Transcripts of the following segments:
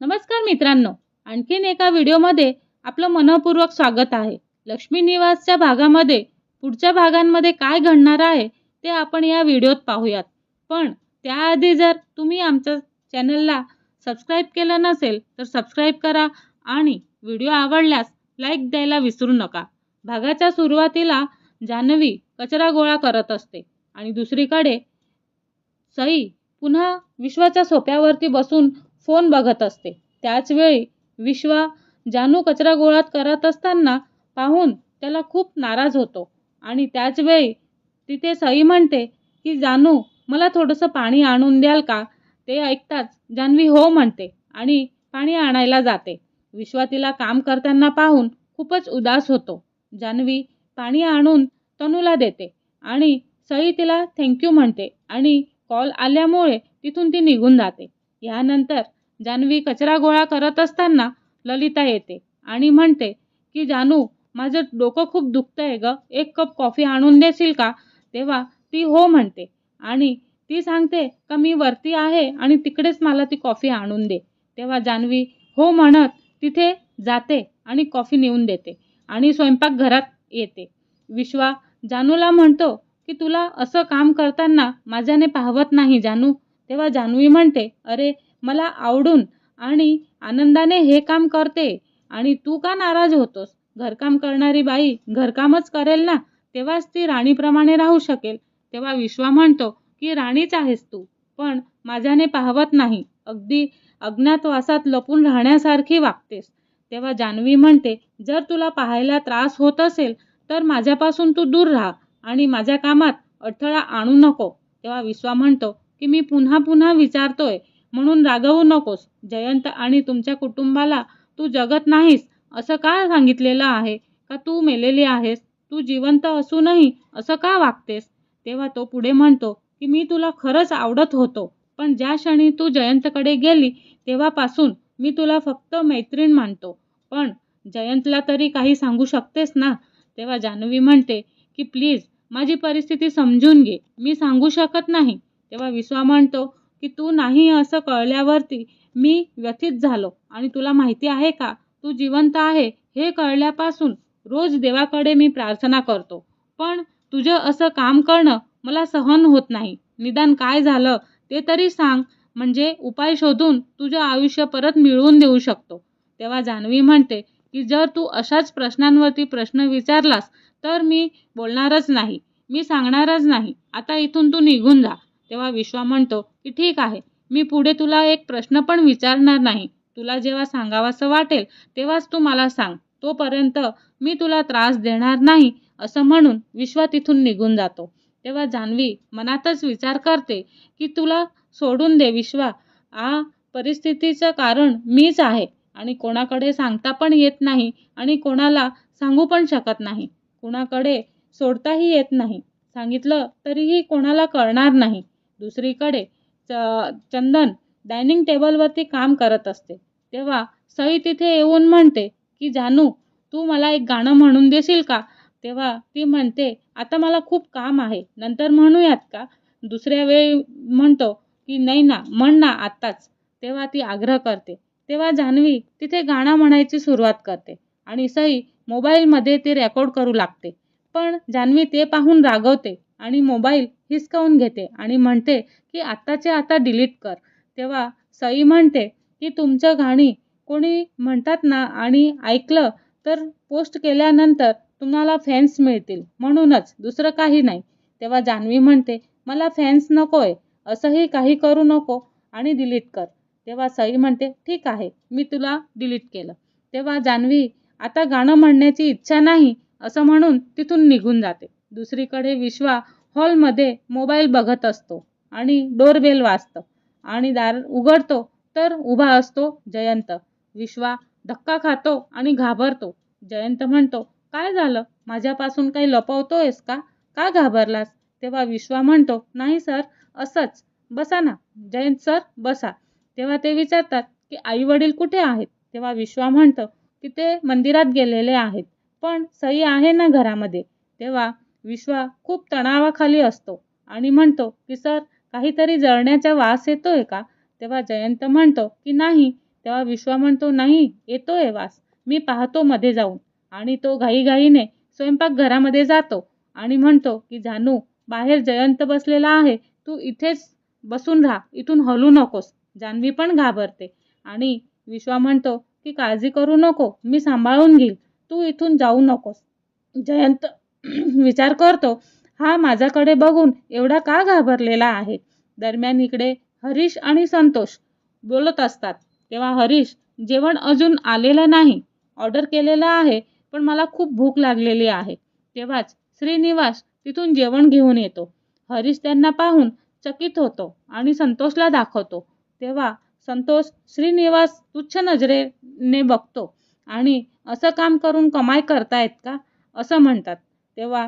नमस्कार मित्रांनो. आणखीन एका व्हिडिओमध्ये आपलं मनपूर्वक स्वागत आहे. लक्ष्मी निवासच्या भागामध्ये पुढच्या भागांमध्ये काय घडणार आहे ते आपण या व्हिडिओत पाहूयात. पण त्याआधी जर तुम्ही आमच्या चॅनलला सबस्क्राईब केलं नसेल तर सबस्क्राईब करा आणि व्हिडिओ आवडल्यास लाईक द्यायला विसरू नका. भागाच्या सुरुवातीला जान्हवी कचरा गोळा करत असते आणि दुसरीकडे सई पुन्हा विश्वाच्या सोप्यावरती बसून फोन बघत असते. त्याचवेळी विश्वा जानू कचरा गोळा करत असताना पाहून त्याला खूप नाराज होतो. आणि त्याचवेळी तिथे सई म्हणते की जानू मला थोडंसं पाणी आणून द्याल का? ते ऐकताच जान्हवी हो म्हणते आणि पाणी आणायला जाते. विश्वा तिला काम करताना पाहून खूपच उदास होतो. जान्हवी पाणी आणून तनूला देते आणि सई तिला थँक्यू म्हणते आणि कॉल आल्यामुळे तिथून ती निघून जाते. यानंतर जान्हवी कचरा गोळा करत असताना ललिता येते आणि म्हणते की जानू माझं डोकं खूप दुखतं आहे गं. एक कप कॉफी आणून देशील का? तेव्हा ती हो म्हणते आणि ती सांगते का मी वरती आहे आणि तिकडेच मला ती कॉफी आणून दे. तेव्हा जान्हवी हो म्हणत तिथे जाते आणि कॉफी नेऊन देते आणि स्वयंपाकघरात येते. विश्वा जानूला म्हणतो की तुला असं काम करताना माझ्याने पाहवत नाही जानू. तेव्हा जान्हवी म्हणते अरे मला आवडून आणि आनंदाने हे काम करते. आणि तू का नाराज होतोस? घरकाम करणारी बाई घरकामच करेल ना? तेव्हाच ती राणीप्रमाणे राहू शकेल. तेव्हा विश्वा म्हणतो की राणीच आहेस तू. पण माझ्याने पाहवत नाही. अगदी अज्ञातवासात लपून राहण्यासारखी वागतेस. तेव्हा जान्हवी म्हणते जर तुला पाहायला त्रास होत असेल तर माझ्यापासून तू दूर राहा आणि माझ्या कामात अडथळा आणू नको. तेव्हा विश्वा म्हणतो की मी पुन्हा पुन्हा विचारतोय म्हणून रागवू नकोस. जयंत आणि तुमच्या कुटुंबाला तू जगत नाहीस असं का सांगितलेलं आहे? का तू मेलेली आहेस? तू जिवंत असूनही असं का वागतेस? तेव्हा तो पुढे म्हणतो की मी तुला खरंच आवडत होतो. पण ज्या क्षणी तू जयंतकडे गेली तेव्हापासून मी तुला फक्त मैत्रीण मानतो. पण जयंतला तरी काही सांगू शकतेस ना? तेव्हा जान्हवी म्हणते की प्लीज माझी परिस्थिती समजून घे. मी सांगू शकत नाही. तेव्हा विश्वा म्हणतो की तू नाही असं कळल्यावरती मी व्यथित झालो. आणि तुला माहिती आहे का? तू जिवंत आहे हे कळल्यापासून रोज देवाकडे मी प्रार्थना करतो. पण तुझं असं काम करणं मला सहन होत नाही. निदान काय झालं ते तरी सांग. म्हणजे उपाय शोधून तुझं आयुष्य परत मिळवून देऊ शकतो. तेव्हा जान्हवी म्हणते की जर तू अशाच प्रश्नांवरती प्रश्न विचारलास तर मी बोलणारच नाही. मी सांगणारच नाही. आता इथून तू निघून जा. तेव्हा विश्वा म्हणतो की ठीक आहे मी पुढे तुला एक प्रश्न पण विचारणार नाही. तुला जेव्हा सांगावंसं वाटेल तेव्हाच तू मला सांग. तोपर्यंत मी तुला त्रास देणार नाही असं म्हणून विश्वा तिथून निघून जातो. तेव्हा जान्हवी मनातच विचार करते की तुला सोडून दे विश्वा. आ परिस्थितीचं कारण मीच आहे आणि कोणाकडे सांगता पण येत नाही आणि कोणाला सांगू पण शकत नाही. कुणाकडे सोडताही येत नाही. सांगितलं तरीही कोणाला कळणार नाही. दुसरीकडे च चंदन डायनिंग टेबलवरती काम करत असते. तेव्हा सई तिथे येऊन म्हणते की जानू तू मला एक गाणं म्हणून देशील का? तेव्हा ती म्हणते आता मला खूप काम आहे. नंतर म्हणूयात का? दुसऱ्या वेळी म्हणतो की नाही ना म्हण ना आत्ताच. तेव्हा ती आग्रह करते. तेव्हा जान्हवी तिथे गाणं म्हणायची सुरुवात करते आणि सई मोबाईलमध्ये ते रेकॉर्ड करू लागते. पण जान्हवी ते पाहून रागवते आणि मोबाईल हिसकावून घेते आणि म्हणते की आत्ताच्या आता डिलीट कर. तेव्हा सई म्हणते की तुमचं गाणी कोणी म्हणतात ना आणि ऐकलं तर पोस्ट केल्यानंतर तुम्हाला फॅन्स मिळतील. म्हणूनच दुसरं काही नाही. तेव्हा जान्हवी म्हणते मला फॅन्स नको आहे असंही काही करू नको आणि डिलीट कर. तेव्हा सई म्हणते ठीक आहे मी तुला डिलीट केलं. तेव्हा जान्हवी आता गाणं म्हणण्याची इच्छा नाही. असं म्हणून तिथून निघून जाते. दुसरीकडे विश्वा हॉलमध्ये मोबाईल बघत असतो आणि डोरबेल वाजतं आणि दार उघडतो तर उभा असतो जयंत. विश्वा धक्का खातो आणि घाबरतो. जयंत म्हणतो काय झालं? माझ्यापासून काही लपवतोयस का? का घाबरलास? तेव्हा विश्वा म्हणतो नाही सर असंच. बसा ना. जयंत सर बसा. तेव्हा ते विचारतात की आई वडील कुठे आहेत? तेव्हा विश्वा म्हणतो की ते मंदिरात गेलेले आहेत पण सई आहे ना घरामध्ये. तेव्हा विश्वा खूप तणावाखाली असतो. आणि म्हणतो की सर काहीतरी जळण्याचा वास येतोय का? तेव्हा जयंत म्हणतो की नाही. तेव्हा विश्वा म्हणतो नाही येतोय वास. मी पाहतो मध्ये जाऊन. आणि तो घाईघाईने स्वयंपाकघरामध्ये जातो. आणि म्हणतो की जानू बाहेर जयंत बसलेला आहे. तू इथेच बसून राहा. इथून हलू नकोस. जान्हवी पण घाबरते. आणि विश्वा म्हणतो की काळजी करू नको. मी सांभाळून घेईल. तू इथून जाऊ नकोस. जयंत विचार करतो. हा माझ्याकडे बघून एवढा का घाबरलेला आहे? दरम्यान इकडे हरीश आणि संतोष बोलत असतात. तेव्हा हरीश जेवण अजून आलेलं नाही. ऑर्डर केलेलं आहे पण मला खूप भूक लागलेली आहे. तेव्हाच श्रीनिवास तिथून जेवण घेऊन येतो. हरीश त्यांना पाहून चकित होतो आणि संतोषला दाखवतो. तेव्हा संतोष श्रीनिवास तुच्छ नजरेने बघतो. आणि असं काम करून कमाई करतायत का? असं म्हणतात. तेव्हा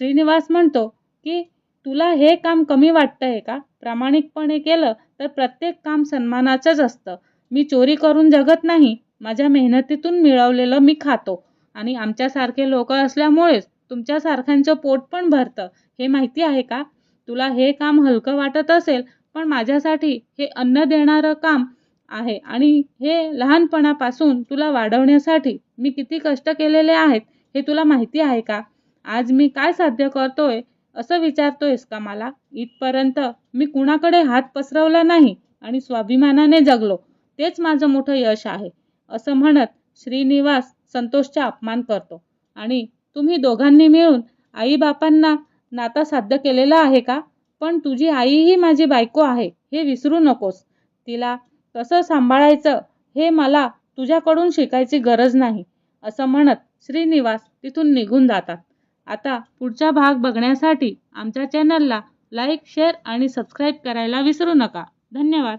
श्रीनिवास म्हणतो की तुला हे काम कमी वाटतंय का? प्रामाणिकपणे केलं तर प्रत्येक काम सन्मानाचंच असतं. मी चोरी करून जगत नाही. माझ्या मेहनतीतून मिळवलेलं मी खातो. आणि आमच्यासारखे लोक असल्यामुळेच तुमच्यासारख्यांचं पोट पण भरतं. हे माहिती आहे का? तुला हे काम हलकं वाटत असेल पण माझ्यासाठी हे अन्न देणारं काम आहे. आणि हे लहानपणापासून तुला वाढवण्यासाठी मी किती कष्ट केलेले आहेत हे तुला माहिती आहे का? आज मी काय साध्य करतोय असं विचारतोयस का मला? इथपर्यंत मी कुणाकडे हात पसरवला नाही आणि स्वाभिमानाने जगलो. तेच माझं मोठं यश आहे असं म्हणत श्रीनिवास संतोषचा अपमान करतो. आणि तुम्ही दोघांनी मिळून आईबापांना नाता साध्य केलेला आहे का? पण तुझी आईही माझी बायको आहे हे विसरू नकोस. तिला कसं सांभाळायचं हे मला तुझ्याकडून शिकायची गरज नाही असं म्हणत श्रीनिवास तिथून निघून जातात. आता पुढचा भाग बघण्यासाठी आमच्या चॅनलला लाईक शेअर आणि सबस्क्राईब करायला विसरू नका. धन्यवाद.